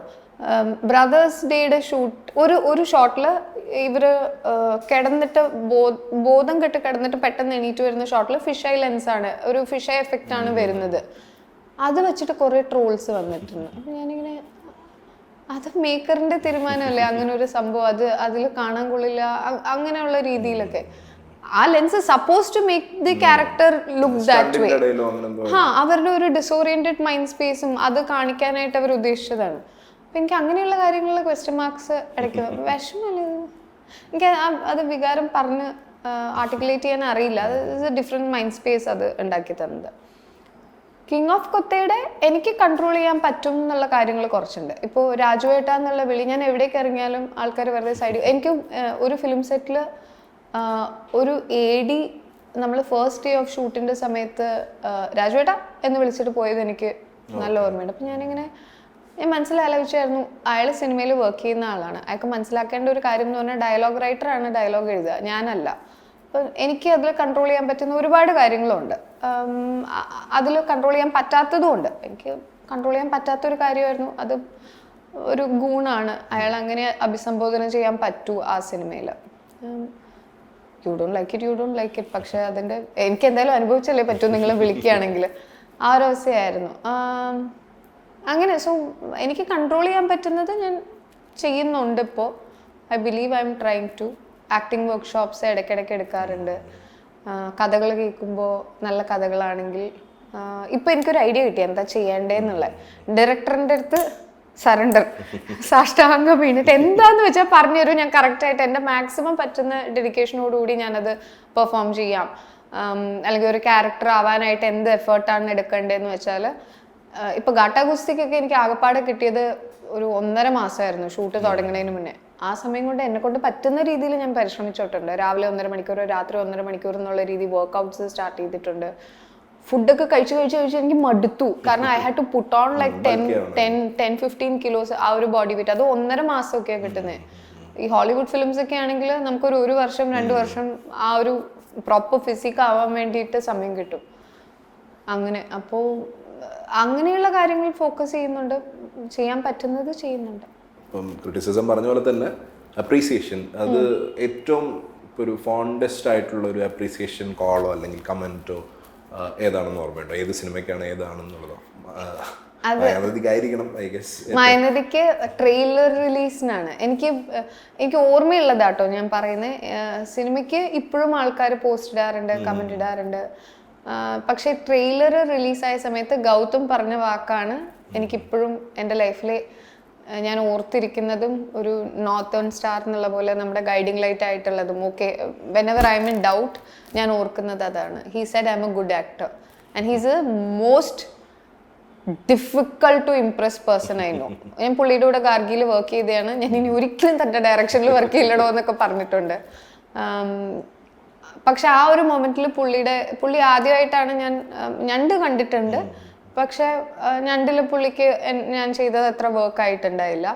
ബ്രദേഴ്സ് ഡേയുടെ ഷൂട്ട് ഒരു ഒരു ഷോട്ടിൽ ഇവർ കിടന്നിട്ട് ബോധം കെട്ട് കിടന്നിട്ട് പെട്ടെന്ന് എണീറ്റ് വരുന്ന ഷോട്ടിൽ ഫിഷ് ഐ ലെൻസ് ആണ്. ഒരു ഫിഷ് ഐ എഫക്റ്റ് ആണ് വരുന്നത്. അത് വെച്ചിട്ട് കുറേ ട്രോൾസ് വന്നിട്ടുണ്ട്. അപ്പം ഞാനിങ്ങനെ അത് മേക്കറിന്റെ തീരുമാനമല്ലേ? അങ്ങനെ ഒരു സംഭവം. അത് അതിൽ കാണാൻ കൊള്ളില്ല. അങ്ങനെയുള്ള രീതിയിലൊക്കെ. ആ lens suppose to make the character look that way ആ അവരുടെ ഒരു ഡിസോറിയന്റഡ് മൈൻഡ് സ്പേസും അത് കാണിക്കാനായിട്ട് അവർ ഉദ്ദേശിച്ചതാണ്. അപ്പൊ എനിക്ക് അങ്ങനെയുള്ള കാര്യങ്ങളിൽ ക്വസ്റ്റ്യൻ മാർക്സ് ഇടയ്ക്ക് വിഷമല്ല? എനിക്ക് അത് വികാരം പറഞ്ഞ് ആർട്ടിക്കുലേറ്റ് ചെയ്യാൻ അറിയില്ല. അത് is a different mind space അത് ഉണ്ടാക്കി തന്നത്. കിങ് ഓഫ് കൊത്തയുടെ എനിക്ക് കൺട്രോൾ ചെയ്യാൻ പറ്റും എന്നുള്ള കാര്യങ്ങൾ കുറച്ചുണ്ട്. ഇപ്പോൾ രാജുവേട്ട എന്നുള്ള വിളി ഞാൻ എവിടേക്ക് ഇറങ്ങിയാലും ആൾക്കാർ വെറുതെ സൈഡ് എനിക്ക് ഒരു ഫിലിം സെറ്റിൽ ഒരു എ ഡി നമ്മൾ ഫസ്റ്റ് ഡേ ഓഫ് ഷൂട്ടിന്റെ സമയത്ത് രാജുവേട്ട എന്ന് വിളിച്ചിട്ട് പോയത് എനിക്ക് നല്ല ഓർമ്മയുണ്ട്. അപ്പം ഞാനിങ്ങനെ ഞാൻ മനസ്സിലാലോചിച്ചായിരുന്നു അയാൾ സിനിമയിൽ വർക്ക് ചെയ്യുന്ന ആളാണ്. അയാൾക്ക് മനസ്സിലാക്കേണ്ട ഒരു കാര്യം എന്ന് പറഞ്ഞാൽ ഡയലോഗ് റൈറ്ററാണ് ഡയലോഗ് എഴുതുക. ഞാനല്ല. അപ്പം എനിക്ക് അതിൽ കൺട്രോൾ ചെയ്യാൻ പറ്റുന്ന ഒരുപാട് കാര്യങ്ങളുണ്ട്. അതിൽ കൺട്രോൾ ചെയ്യാൻ പറ്റാത്തതും ഉണ്ട്. എനിക്ക് കൺട്രോൾ ചെയ്യാൻ പറ്റാത്തൊരു കാര്യമായിരുന്നു. അത് ഒരു ഗുണാണ്. അയാൾ അങ്ങനെ അഭിസംബോധന ചെയ്യാൻ പറ്റൂ ആ സിനിമയിൽ you don't like it you don't like it പക്ഷെ അതിന്റെ എനിക്ക് എന്തായാലും അനുഭവിച്ചല്ലേ പറ്റൂ നിങ്ങളെ വിളിക്കുകയാണെങ്കിൽ ആ ഒരു അവസ്ഥയായിരുന്നു. അങ്ങനെ സോ എനിക്ക് കൺട്രോൾ ചെയ്യാൻ പറ്റുന്നത് ഞാൻ ചെയ്യുന്നുണ്ട് ഇപ്പോൾ I believe I am trying to acting workshops ഇടയ്ക്കിടയ്ക്ക് എടുക്കാറുണ്ട്. കഥകൾ കേൾക്കുമ്പോൾ നല്ല കഥകളാണെങ്കിൽ ഇപ്പോൾ എനിക്കൊരു ഐഡിയ കിട്ടി. എന്താ ചെയ്യേണ്ടതെന്നുള്ളത് ഡയറക്ടറിന്റെ അടുത്ത് സറണ്ടർ സാഷ്ടാംഗം വീണിട്ട്. എന്താന്ന് വെച്ചാൽ പറഞ്ഞുതരും ഞാൻ കറക്റ്റായിട്ട് എന്റെ മാക്സിമം പറ്റുന്ന ഡെഡിക്കേഷനോടുകൂടി ഞാനത് പെർഫോം ചെയ്യാം. അല്ലെങ്കിൽ ഒരു ക്യാരക്ടർ ആവാനായിട്ട് എന്ത് എഫേർട്ടാണ് എടുക്കേണ്ടതെന്ന് വെച്ചാൽ ഇപ്പോൾ ഗാട്ടാ ഗുസ്തിക്കൊക്കെ എനിക്ക് ആകപ്പാടെ കിട്ടിയത് ഒരു ഒന്നര മാസമായിരുന്നു ഷൂട്ട് തുടങ്ങുന്നതിന് മുന്നേ. ആ സമയം കൊണ്ട് എന്നെ കൊണ്ട് പറ്റുന്ന രീതിയിൽ ഞാൻ പരിശ്രമിച്ചിട്ടുണ്ട്. രാവിലെ ഒന്നര മണിക്കൂർ രാത്രി ഒന്നര മണിക്കൂർ എന്നുള്ള രീതി വർക്ക്ഔട്ട്സ് സ്റ്റാർട്ട് ചെയ്തിട്ടുണ്ട്. ഫുഡൊക്കെ കഴിച്ച് കഴിച്ച് കഴിച്ച് എനിക്ക് മടുത്തു. കാരണം I had to put on like ten ten ten fifteen kilos ആ ഒരു ബോഡി വെയിറ്റ് അത് ഒന്നര മാസമൊക്കെയാണ് കിട്ടുന്നത് ഈ ഹോളിവുഡ് ഫിലിംസ് ഒക്കെ ആണെങ്കിൽ നമുക്കൊരു ഒരു വർഷം രണ്ട് വർഷം ആ ഒരു പ്രോപ്പർ ഫിസിക് ആവാൻ വേണ്ടിയിട്ട് സമയം കിട്ടും. അങ്ങനെ അപ്പോൾ അങ്ങനെയുള്ള കാര്യങ്ങൾ ഫോക്കസ് ചെയ്യുന്നുണ്ട്. ചെയ്യാൻ പറ്റുന്നത് ചെയ്യുന്നുണ്ട്. ഇപ്പം ക്രിറ്റിസിസം പറഞ്ഞ പോലെ തന്നെ അപ്രീസിയേഷൻ അത് ഏറ്റവും ഇപ്പോൾ ഒരു ഫോണ്ടസ്റ്റ് ആയിട്ടുള്ള ഒരു അപ്രീസിയേഷൻ കോളോ അല്ലെങ്കിൽ കമന്റോ ഏതാണെന്ന് ഓർമ്മയുണ്ടോ? ഏത് സിനിമയ്ക്കാണ് ഏതാണെന്നുള്ളതോ? മായനദിക്ക് ട്രെയിലർ റിലീസിനാണ് എനിക്ക് എനിക്ക് ഓർമ്മയുള്ളതാട്ടോ ഞാൻ പറയുന്നത് സിനിമയ്ക്ക് ഇപ്പോഴും ആൾക്കാർ പോസ്റ്റ് ഇടാറുണ്ട് കമന്റ് ഇടാറുണ്ട്. പക്ഷെ ട്രെയിലർ റിലീസായ സമയത്ത് ഗൗതം പറഞ്ഞ വാക്കാണ് എനിക്കിപ്പോഴും എന്റെ ലൈഫിൽ ഞാൻ ഓർത്തിരിക്കുന്നതും ഒരു നോർത്തേൺ സ്റ്റാർ എന്നുള്ള പോലെ നമ്മുടെ ഗൈഡിങ് ലൈറ്റ് ആയിട്ടുള്ളതും. Okay whenever I am in doubt ഞാൻ ഓർക്കുന്നത് അതാണ്. He said I am a good actor and he's a most difficult to impress person ആയിരുന്നു ഞാൻ പുള്ളിയുടെ കൂടെ ഗാർഗിയിൽ വർക്ക് ചെയ്തതാണ്. ഞാൻ ഇനി ഒരിക്കലും തന്റെ ഡയറക്ഷനിൽ വർക്ക് ചെയ്യില്ലടോ എന്നൊക്കെ പറഞ്ഞിട്ടുണ്ട്. പക്ഷെ ആ ഒരു മൊമെന്റിൽ പുള്ളിയുടെ പുള്ളി ആദ്യമായിട്ടാണ് ഞാൻ ഞണ്ട് കണ്ടിട്ടുണ്ട്. പക്ഷെ ആ, ഞണ്ടിൽ പുള്ളിക്ക് ഞാൻ ചെയ്തത് അത്ര വർക്ക് ആയിട്ടുണ്ടായില്ല.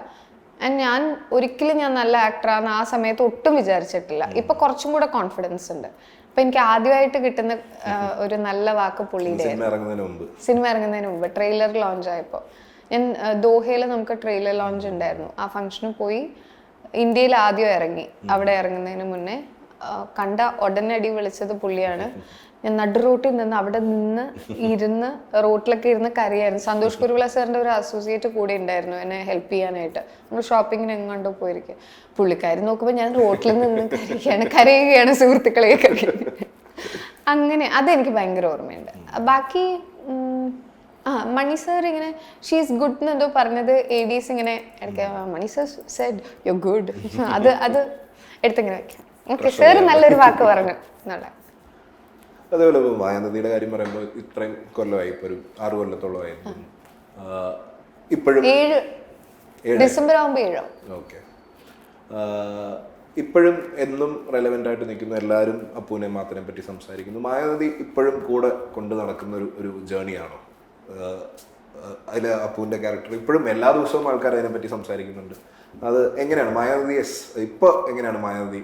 ആൻഡ് ഞാൻ ഒരിക്കലും ഞാൻ നല്ല ആക്ടറാന്ന് ആ സമയത്ത് ഒട്ടും വിചാരിച്ചിട്ടില്ല. ഇപ്പൊ കുറച്ചും കൂടെ കോൺഫിഡൻസ് ഉണ്ട്. അപ്പൊ എനിക്ക് ആദ്യമായിട്ട് കിട്ടുന്ന ഒരു നല്ല വാക്ക് പുള്ളിയുടെ സിനിമ ഇറങ്ങുന്നതിന് മുമ്പ്. സിനിമ ഇറങ്ങുന്നതിന് മുമ്പ് ട്രെയിലർ ലോഞ്ച് ആയപ്പോൾ ഞാൻ ദോഹയിൽ നമുക്ക് ട്രെയിലർ ലോഞ്ച് ഉണ്ടായിരുന്നു. ആ ഫംഗ്ഷന് പോയി ഇന്ത്യയിൽ ആദ്യം ഇറങ്ങി. അവിടെ ഇറങ്ങുന്നതിന് മുന്നേ കണ്ട ഉടനടി വിളിച്ചത് പുള്ളിയാണ്. ഞാൻ നടു റോട്ടിൽ നിന്ന് അവിടെ നിന്ന് ഇരുന്ന് റോട്ടിലൊക്കെ ഇരുന്ന് കരയായിരുന്നു. സന്തോഷ് കുരുവിള സാറിന്റെ ഒരു അസോസിയേറ്റ് കൂടെ ഉണ്ടായിരുന്നു എന്നെ ഹെൽപ്പ് ചെയ്യാനായിട്ട്. നമ്മൾ ഷോപ്പിങ്ങിന് എങ്ങാണ്ടോ പോയിരിക്കും. പുള്ളിക്കാരി നോക്കുമ്പോൾ ഞാൻ റോട്ടിൽ നിന്ന് കരയുകയാണ് കരയുകയാണ് സുഹൃത്തുക്കളെയൊക്കെ അങ്ങനെ അതെനിക്ക് ഭയങ്കര ഓർമ്മയുണ്ട്. ബാക്കി ആ മണി സാർ ഇങ്ങനെ ഷീസ് ഗുഡ് എന്നെന്തോ പറഞ്ഞത് എ ഡീസ് ഇങ്ങനെ ഇടയ്ക്ക് Mani sir said you good അത് അത് എടുത്തിങ്ങനെ വെക്കാം. ഓക്കെ സാർ നല്ലൊരു വാക്ക് പറഞ്ഞു. എന്നുള്ള. അതേപോലെ ഇപ്പോൾ മായാനദിയുടെ കാര്യം പറയുമ്പോൾ ഇത്രയും കൊല്ലമായി ഇപ്പോൾ ഒരു ആറ് കൊല്ലത്തോളമായി ഇപ്പോഴും ഏഴ് ഡിസംബർ ആകുമ്പോൾ ഓക്കെ. ഇപ്പോഴും എന്നും റെലവെന്റ് ആയിട്ട് നിൽക്കുന്ന എല്ലാവരും അപ്പൂനെ മാത്രനെ പറ്റി സംസാരിക്കുന്നു. മായാനദി ഇപ്പോഴും കൂടെ കൊണ്ട് നടക്കുന്ന ഒരു ഒരു ജേണിയാണോ അതിൽ അപ്പൂവിന്റെ ക്യാരക്ടർ ഇപ്പോഴും എല്ലാ ദിവസവും ആൾക്കാർ അതിനെപ്പറ്റി സംസാരിക്കുന്നുണ്ട്. അത് എങ്ങനെയാണ്? മായാനദി എസ് ഇപ്പോൾ എങ്ങനെയാണ് Mayanadi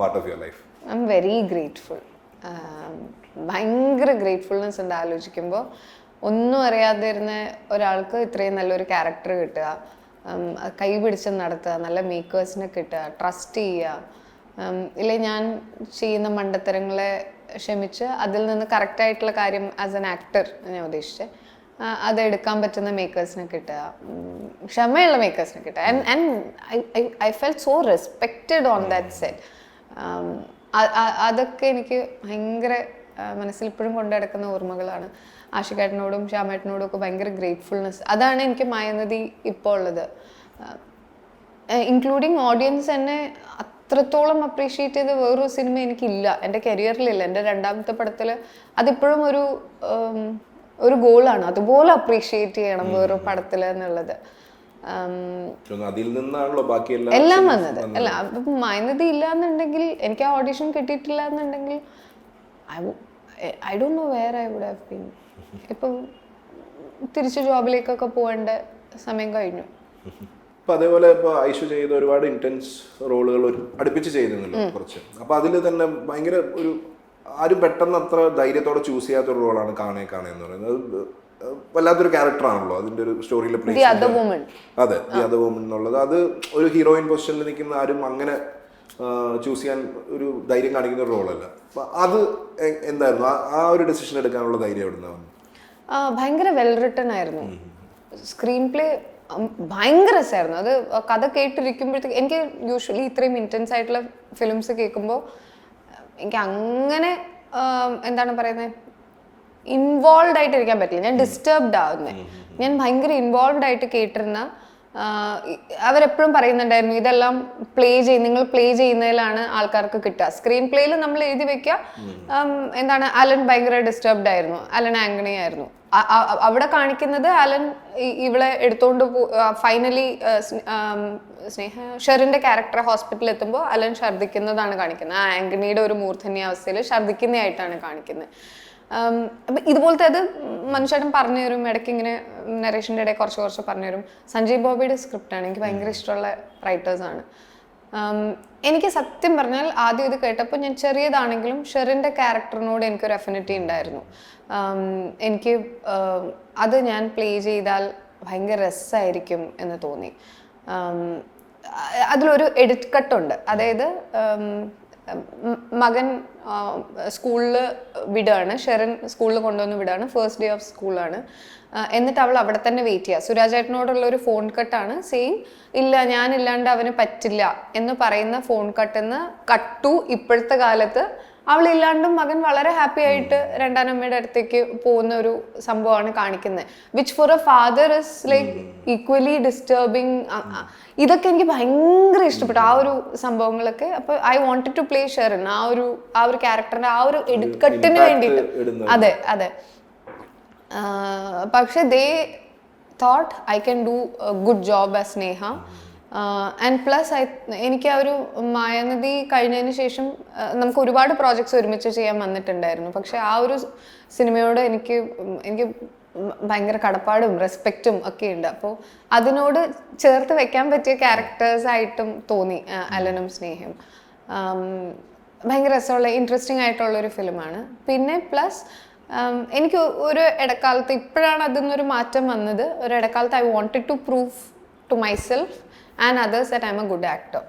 part of your life I am very grateful ഭയങ്കര ഗ്രേറ്റ്ഫുൾനെസ് ഉണ്ട് ആലോചിക്കുമ്പോൾ ഒന്നും അറിയാതെ ഇരുന്ന ഒരാൾക്ക് ഇത്രയും നല്ലൊരു ക്യാരക്ടർ കിട്ടുക കൈ പിടിച്ച് നടത്തുക നല്ല മേക്കേഴ്സിനെ കിട്ടുക ട്രസ്റ്റ് ചെയ്യുക. ഇല്ലെ ഞാൻ ചെയ്യുന്ന മണ്ടത്തരങ്ങളെ ക്ഷമിച്ച് അതിൽ നിന്ന് കറക്റ്റായിട്ടുള്ള കാര്യം ആസ് എൻ ആക്ടർ ഞാൻ ഉദ്ദേശിച്ചത് അതെടുക്കാൻ പറ്റുന്ന മേക്കേഴ്സിനെ കിട്ടുക. ക്ഷമയുള്ള മേക്കേഴ്സിനെ കിട്ടുക. And and I felt so respected on that set അതൊക്കെ എനിക്ക് ഭയങ്കര മനസ്സിൽ ഇപ്പോഴും കൊണ്ടു നടക്കുന്ന ഓർമ്മകളാണ്. ആഷികേട്ടനോടും ശ്യാമേട്ടനോടും ഒക്കെ ഭയങ്കര ഗ്രേറ്റ്ഫുൾനെസ് അതാണ് എനിക്ക് മായനദി ഇപ്പോൾ ഉള്ളത്. ഇൻക്ലൂഡിങ് ഓഡിയൻസ് എന്നെ അത്രത്തോളം അപ്രീഷിയേറ്റ് ചെയ്ത വേറൊരു സിനിമ എനിക്കില്ല. എന്റെ കരിയറിലില്ല എന്റെ രണ്ടാമത്തെ പടത്തിൽ അതിപ്പോഴും ഒരു ഒരു ഗോളാണ് അതുപോലെ അപ്രീഷിയേറ്റ് ചെയ്യണം വേറൊരു പടത്തിൽ എന്നുള്ളത്. അതിൽ നിന്നാണല്ലോ ബാക്കി എല്ലാ വന്നത്. അല്ല അപ്പം മൈനതി ഇല്ല എന്നുണ്ടെങ്കിൽ എനിക്ക് ആ ഓഡിഷൻ കിട്ടിയിട്ടില്ല എന്നുണ്ടെങ്കിൽ I Dr know where I would have been ഇപ്പം തിരിച്ച് ജോബിലേക്കൊക്കെ പോകേണ്ട സമയം കഴിഞ്ഞു. അപ്പൊ അതേപോലെ ഇപ്പൊ ഐഷു ചെയ്ത ഒരുപാട് ഇന്റൻസ് റോളുകൾ ഒരു അടുപ്പിച്ച് ചെയ്തിരുന്നല്ലോ കുറച്ച്. അപ്പൊ അതിൽ തന്നെ ഭയങ്കര ഒരു ആരും പെട്ടെന്ന് അത്ര ധൈര്യത്തോടെ ചൂസ് ചെയ്യാത്ത ഒരു റോളാണ് കാണേ കാണേ എന്ന് പറയുന്നത്. വല്ലാത്തൊരു ക്യാരക്ടറാണല്ലോ അതിന്റെ ഒരു സ്റ്റോറിയിലെ അതെ ദി അതർ വുമൺ എന്നുള്ളത്. അത് ഒരു ഹീറോയിൻ പൊസിഷനിൽ നിൽക്കുന്ന ആരും അങ്ങനെ ചൂസ് ചെയ്യാൻ ഒരു ധൈര്യം കാണിക്കുന്ന ഒരു റോളല്ല അത് എന്തായിരുന്നു? ആ- ആ ഒരു ഡിസിഷൻ എടുക്കാനുള്ള ധൈര്യം എവിടെ നിന്നാണ് ഭയങ്കര വെൽ റിട്ടൺ ആയിരുന്നു. സ്ക്രീൻ പ്ലേ ഭയങ്കര രസമായിരുന്നു. അത് കഥ കേട്ടിരിക്കുമ്പോഴത്തേക്ക് എനിക്ക് യൂഷ്വലി ഇത്രയും ഇന്റൻസ് ആയിട്ടുള്ള ഫിലിംസ് കേൾക്കുമ്പോൾ എനിക്ക് അങ്ങനെ എന്താണ് പറയുന്നത് ഇൻവോൾവ് ആയിട്ട് ഇരിക്കാൻ പറ്റില്ല. ഞാൻ ഡിസ്റ്റർബ്ഡ് ആവുന്നത് ഞാൻ ഭയങ്കര ഇൻവോൾവ് ആയിട്ട് കേട്ടിരുന്ന അവരെപ്പോഴും പറയുന്നുണ്ടായിരുന്നു ഇതെല്ലാം പ്ലേ ചെയ്യും നിങ്ങൾ പ്ലേ ചെയ്യുന്നതിലാണ് ആൾക്കാർക്ക് കിട്ടുക. സ്ക്രീൻ പ്ലേയിൽ നമ്മൾ എഴുതി വെക്കുക. എന്താണ് അലൻ ഭയങ്കര ഡിസ്റ്റർബ്ഡ് ആയിരുന്നു. അലൻ ആംഗണി ആയിരുന്നു. അവിടെ കാണിക്കുന്നത് അലൻ ഇവിടെ ഇവളെ എടുത്തോണ്ട് ഫൈനലി സ്നേഹ ഷെറിന്റെ ക്യാരക്ടർ ഹോസ്പിറ്റലിൽ എത്തുമ്പോൾ അലൻ ഛർദ്ദിക്കുന്നതാണ് കാണിക്കുന്നത്. ആ ആംഗണിയുടെ ഒരു മൂർധന്യാവസ്ഥയിൽ ഛർദ്ദിക്കുന്നതായിട്ടാണ് കാണിക്കുന്നത്. ഇതുപോലത്തെ അത് മനുഷ്യടം പറഞ്ഞു തരും ഇടയ്ക്ക് ഇങ്ങനെ നരേഷന്റെ ഇടയിൽ കുറച്ച് കുറച്ച് പറഞ്ഞു തരും സഞ്ജയ് ബോബിയുടെ സ്ക്രിപ്റ്റാണ് എനിക്ക് ഭയങ്കര ഇഷ്ടമുള്ള റൈറ്റേഴ്സാണ് എനിക്ക് സത്യം പറഞ്ഞാൽ ആദ്യം ഇത് കേട്ടപ്പോൾ ഞാൻ ചെറിയതാണെങ്കിലും ഷെറിന്റെ ക്യാരക്ടറിനോട് എനിക്കൊരു അഫിനിറ്റി ഉണ്ടായിരുന്നു. എനിക്ക് അത് ഞാൻ പ്ലേ ചെയ്താൽ ഭയങ്കര രസമായിരിക്കും എന്ന് തോന്നി. അതിലൊരു എഡിറ്റ് കട്ടുണ്ട് അതായത് മകൻ സ്കൂളിൽ വിടുകയാണ് ഷെറിൻ സ്കൂളിൽ കൊണ്ടുവന്ന് വിടുകയാണ് ഫസ്റ്റ് ഡേ ഓഫ് സ്കൂളാണ് എന്നിട്ട് അവൾ അവിടെ തന്നെ വെയിറ്റ് ചെയ്യുക സുരാജേട്ടനോടുള്ള ഒരു ഫോൺ കട്ടാണ് സെയിം ഇല്ല ഞാനില്ലാണ്ട് അവന് പറ്റില്ല എന്ന് പറയുന്ന ഫോൺ കട്ടെന്ന് കട്ടു ഇപ്പോഴത്തെ കാലത്ത് അവളില്ലാണ്ടും മകൻ വളരെ ഹാപ്പി ആയിട്ട് രണ്ടാനമ്മയുടെ അടുത്തേക്ക് പോകുന്ന ഒരു സംഭവമാണ് കാണിക്കുന്നത്. Which for a father is like equally disturbing ഇതൊക്കെ എനിക്ക് ഭയങ്കര ഇഷ്ടപ്പെട്ടു. ആ ഒരു സംഭവങ്ങളൊക്കെ അപ്പൊ I wanted to play Sherin ആ ഒരു ആ ഒരു ക്യാരക്ടറിന്റെ ആ ഒരു എഡിറ്റ് കട്ടിന് വേണ്ടിയിട്ട്. അതെ അതെ. പക്ഷെ they thought I can do good job as Sneha and plus I എനിക്ക് ആ ഒരു മായാനദി കഴിഞ്ഞതിന് ശേഷം നമുക്ക് ഒരുപാട് പ്രോജക്ട്സ് ഒരുമിച്ച് ചെയ്യാൻ വന്നിട്ടുണ്ടായിരുന്നു. പക്ഷെ ആ ഒരു സിനിമയോട് എനിക്ക് എനിക്ക് ഭയങ്കര കടപ്പാടും റെസ്പെക്റ്റും ഒക്കെ ഉണ്ട്. അപ്പോൾ അതിനോട് ചേർത്ത് വെക്കാൻ പറ്റിയ ക്യാരക്ടേഴ്സ് ആയിട്ടും തോന്നി അലനും സ്നേഹം. ഭയങ്കര രസമുള്ള ഇൻട്രസ്റ്റിംഗ് ആയിട്ടുള്ള ഒരു ഫിലിമാണ് പിന്നെ പ്ലസ് എനിക്ക് ഒരു ഇടക്കാലത്ത് ഇപ്പോഴാണ് അതിൽ നിന്നൊരു മാറ്റം വന്നത്. ഒരു ഇടക്കാലത്ത് I wanted to prove to myself and others that I am a good actor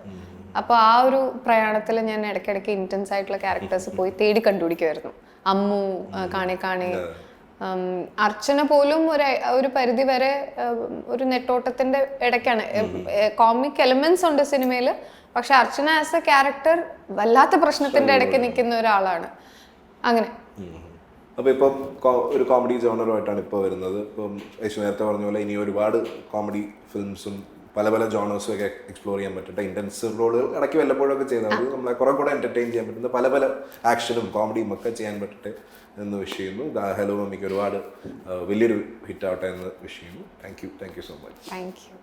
അപ്പോൾ ആ ഒരു പ്രയാണത്തിൽ ഞാൻ ഇടയ്ക്കിടയ്ക്ക് ഇന്റൻസ് ആയിട്ടുള്ള ക്യാരക്ടേഴ്സ് പോയി തേടി കണ്ടുപിടിക്കുമായിരുന്നു അമ്മു കാണെ കാണെ. അർച്ചന പോലും ഒരു ഒരു പരിധി വരെ ഒരു നെട്ടോട്ടത്തിന്റെ ഇടയ്ക്കാണ്. കോമിക് എലമെന്റ്സ് ഉണ്ട് സിനിമയിൽ പക്ഷെ അർച്ചന ആസ് എ ക്യാരക്ടർ വല്ലാത്ത പ്രശ്നത്തിന്റെ ഇടയ്ക്ക് നിൽക്കുന്ന ഒരാളാണ്. അങ്ങനെ. അപ്പോൾ ഇപ്പം ഒരു കോമഡി ജോണറുമായിട്ടാണ് ഇപ്പോൾ വരുന്നത്. ഇപ്പം യേശു നേരത്തെ പറഞ്ഞ പോലെ ഇനി ഒരുപാട് കോമഡി ഫിലിംസും പല പല ജോണേഴ്സും ഒക്കെ എക്സ്പ്ലോർ ചെയ്യാൻ പറ്റട്ടെ ഇന്റൻസീവ് റോളുകൾ ഇടയ്ക്ക് വല്ലപ്പോഴൊക്കെ ചെയ്താൽ മതി. നമ്മളെ കുറെ കൂടെ എന്റർടൈൻ ചെയ്യാൻ പറ്റുന്ന പല പല ആക്ഷനും കോമഡിയും ഒക്കെ ചെയ്യാൻ പറ്റട്ടെ എന്ന് വിഷ് ചെയ്യുന്നു. ഹലോ മമ്മിക്ക് ഒരുപാട് വലിയൊരു ഹിറ്റ് ആവട്ടെ എന്ന് വിഷ് ചെയ്യുന്നു. Thank you thank you so much thank you